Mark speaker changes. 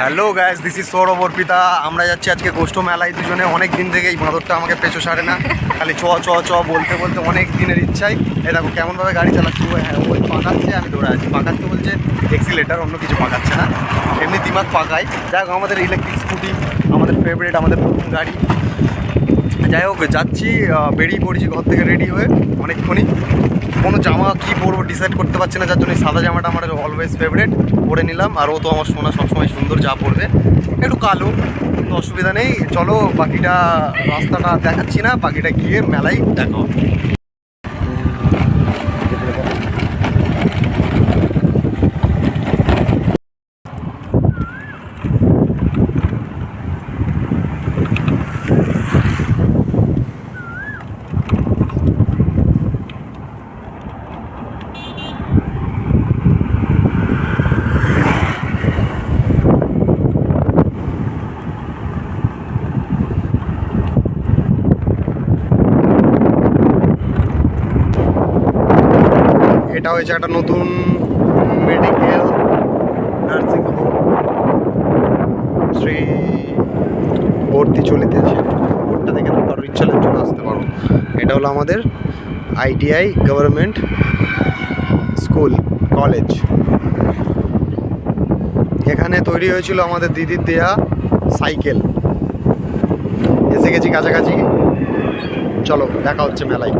Speaker 1: Hello guys this is Sourav Arpita আমরা যাচ্ছি আজকে গোষ্ঠ মেলায় দুজনে। অনেক দিন থেকে এই বাঁদরটা আমাকে পেছো সারে না। খালি চ চ চ বলতে বলতে অনেক দিনের ইচ্ছাই। এ দেখো, কেমনভাবে গাড়ি চালাচ্ছি হ্যাঁ ওই পাকাচ্ছে, আমি দৌড়ে আছি। পাকাচ্ছে বলছে এক্সিলেটার অন্য কিছু পাকাচ্ছে না। এমনি দিমাগ পাকাই। যাই আমাদের ইলেকট্রিক স্কুটি আমাদের ফেভারিট আমাদের প্রথম গাড়ি। যাই হোক, যাচ্ছি বেরিয়ে পড়েছি ঘর থেকে রেডি হয়ে অনেকক্ষণই। কোনো জামা কী পরবো ডিসাইড করতে পারছি না, যার জন্য সাদা জামাটা আমার অলওয়েজ ফেভারেট পরে নিলাম, আর ও তো আমার সোনা সবসময় সুন্দর যা পরবে। একটু কালো কিন্তু অসুবিধা নেই। চলো, বাকিটা রাস্তাটা দেখাচ্ছি না, বাকিটা গিয়ে মেলায় দেখা হবে। এটা হয়েছে একটা নতুন মেডিকেল নার্সিং হোম শ্রী ভর্তি চলিতেছে ভোটটা দেখে না কারোর ইচ্ছা চলে আসতে পারো। এটা হলো আমাদের আইটিআই গভর্নমেন্ট স্কুল কলেজ এখানে তৈরি হয়েছিল আমাদের দিদির দেয়া সাইকেল। এসে গেছি কাছাকাছি। চলো, দেখা হচ্ছে মেলায়।